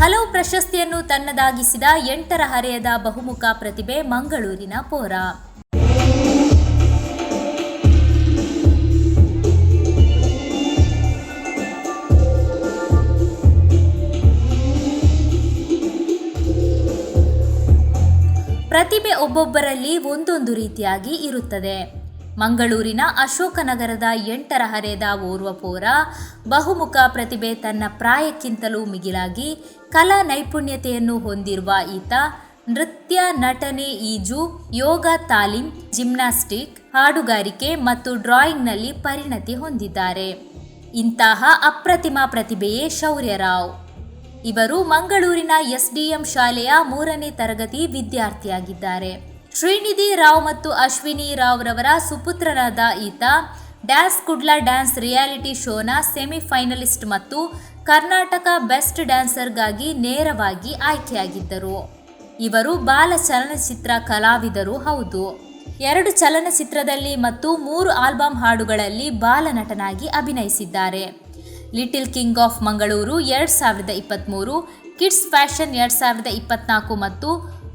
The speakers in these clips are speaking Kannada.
ಹಲವು ಪ್ರಶಸ್ತಿಯನ್ನು ತನ್ನದಾಗಿಸಿದ ಎಂಟರ ಹರೆಯದ ಬಹುಮುಖ ಪ್ರತಿಭೆ ಮಂಗಳೂರಿನ ಪೋರ. ಪ್ರತಿಭೆ ಒಬ್ಬೊಬ್ಬರಲ್ಲಿ ಒಂದೊಂದು ರೀತಿಯಾಗಿ ಇರುತ್ತದೆ. ಮಂಗಳೂರಿನ ಅಶೋಕನಗರದ ಎಂಟರ ಹರೆಯದ ಓರ್ವ ಪೋರ ಬಹುಮುಖ ಪ್ರತಿಭೆ ತನ್ನ ಪ್ರಾಯಕ್ಕಿಂತಲೂ ಮಿಗಿಲಾಗಿ ಕಲಾ ನೈಪುಣ್ಯತೆಯನ್ನು ಹೊಂದಿರುವ ಈತ ನೃತ್ಯ, ನಟನೆ, ಈಜು, ಯೋಗ ತಾಲೀಮ್ ಜಿಮ್ನಾಸ್ಟಿಕ್, ಹಾಡುಗಾರಿಕೆ ಮತ್ತು ಡ್ರಾಯಿಂಗ್ನಲ್ಲಿ ಪರಿಣತಿ ಹೊಂದಿದ್ದಾರೆ. ಇಂತಹ ಅಪ್ರತಿಮ ಪ್ರತಿಭೆಯೇ ಶೌರ್ಯರಾವ್ ಇವರು ಮಂಗಳೂರಿನ ಎಸ್ಡಿಎಂ ಶಾಲೆಯ ಮೂರನೇ ತರಗತಿ ವಿದ್ಯಾರ್ಥಿಯಾಗಿದ್ದಾರೆ. ಶ್ರೀನಿಧಿ ರಾವ್ ಮತ್ತು ಅಶ್ವಿನಿ ರಾವ್ ರವರ ಸುಪುತ್ರರಾದ ಈತ ಡ್ಯಾನ್ಸ್ ಕುಡ್ಲಾ ಡ್ಯಾನ್ಸ್ ರಿಯಾಲಿಟಿ ಶೋನ ಸೆಮಿಫೈನಲಿಸ್ಟ್ ಮತ್ತು ಕರ್ನಾಟಕ ಬೆಸ್ಟ್ ಡ್ಯಾನ್ಸರ್ಗಾಗಿ ನೇರವಾಗಿ ಆಯ್ಕೆಯಾಗಿದ್ದರು. ಇವರು ಬಾಲ ಚಲನಚಿತ್ರ ಕಲಾವಿದರು ಹೌದು. ಎರಡು ಚಲನಚಿತ್ರದಲ್ಲಿ ಮತ್ತು ಮೂರು ಆಲ್ಬಮ್ ಹಾಡುಗಳಲ್ಲಿ ಬಾಲ ನಟನಾಗಿ ಅಭಿನಯಿಸಿದ್ದಾರೆ. ಲಿಟಿಲ್ ಕಿಂಗ್ ಆಫ್ ಮಂಗಳೂರು ಎರಡು ಸಾವಿರದ ಇಪ್ಪತ್ತ್ಮೂರು ಕಿಡ್ಸ್ ಫ್ಯಾಷನ್ ಎರಡು ಸಾವಿರದ ಇಪ್ಪತ್ನಾಲ್ಕು ಮತ್ತು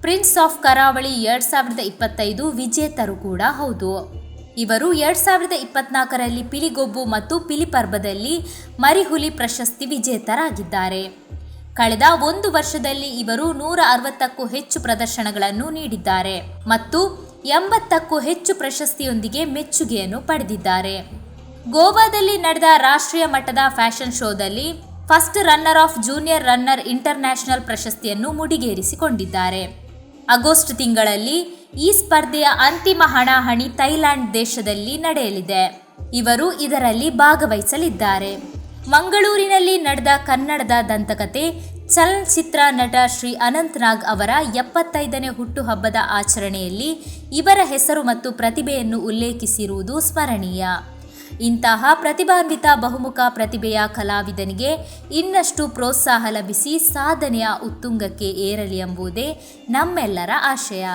ಪ್ರಿನ್ಸ್ ಆಫ್ ಕರಾವಳಿ ಎರಡು ಸಾವಿರದ ಇಪ್ಪತ್ತೈದು ವಿಜೇತರು ಕೂಡ ಹೌದು. ಇವರು ಎರಡು ಸಾವಿರದ ಇಪ್ಪತ್ನಾಲ್ಕರಲ್ಲಿ ಪಿಲಿಗೊಬ್ಬು ಮತ್ತು ಪಿಲಿಪರ್ಬದಲ್ಲಿ ಮರಿಹುಲಿ ಪ್ರಶಸ್ತಿ ವಿಜೇತರಾಗಿದ್ದಾರೆ. ಕಳೆದ ಒಂದು ವರ್ಷದಲ್ಲಿ ಇವರು ನೂರ ಅರವತ್ತಕ್ಕೂ ಹೆಚ್ಚು ಪ್ರದರ್ಶನಗಳನ್ನು ನೀಡಿದ್ದಾರೆ ಮತ್ತು ಎಂಬತ್ತಕ್ಕೂ ಹೆಚ್ಚು ಪ್ರಶಸ್ತಿಯೊಂದಿಗೆ ಮೆಚ್ಚುಗೆಯನ್ನು ಪಡೆದಿದ್ದಾರೆ. ಗೋವಾದಲ್ಲಿ ನಡೆದ ರಾಷ್ಟ್ರೀಯ ಮಟ್ಟದ fashion ಶೋದಲ್ಲಿ first runner up junior runner international ಪ್ರಶಸ್ತಿಯನ್ನು ಮುಡಿಗೇರಿಸಿಕೊಂಡಿದ್ದಾರೆ. ಆಗಸ್ಟ್ ತಿಂಗಳಲ್ಲಿ ಈ ಸ್ಪರ್ಧೆಯ ಅಂತಿಮ ಹಣಾಹಣಿ ಥೈಲ್ಯಾಂಡ್ ದೇಶದಲ್ಲಿ ನಡೆಯಲಿದೆ. ಇವರು ಇದರಲ್ಲಿ ಭಾಗವಹಿಸಲಿದ್ದಾರೆ. ಮಂಗಳೂರಿನಲ್ಲಿ ನಡೆದ ಕನ್ನಡದ ದಂತಕತೆ ಚಲನಚಿತ್ರ ನಟ ಶ್ರೀ ಅನಂತನಾಗ್ ಅವರ ಎಪ್ಪತ್ತೈದನೇ ಹುಟ್ಟುಹಬ್ಬದ ಆಚರಣೆಯಲ್ಲಿ ಇವರ ಹೆಸರು ಮತ್ತು ಪ್ರತಿಭೆಯನ್ನು ಉಲ್ಲೇಖಿಸಿರುವುದು ಸ್ಮರಣೀಯ. ಇಂತಹ ಪ್ರತಿಭಾನ್ವಿತ ಬಹುಮುಖ ಪ್ರತಿಭೆಯ ಕಲಾವಿದನಿಗೆ ಇನ್ನಷ್ಟು ಪ್ರೋತ್ಸಾಹ ಲಭಿಸಿ ಸಾಧನೆಯ ಉತ್ತುಂಗಕ್ಕೆ ಏರಲಿ ಎಂಬುದೇ ನಮ್ಮೆಲ್ಲರ ಆಶಯ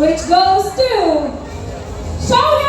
which goes to Rao.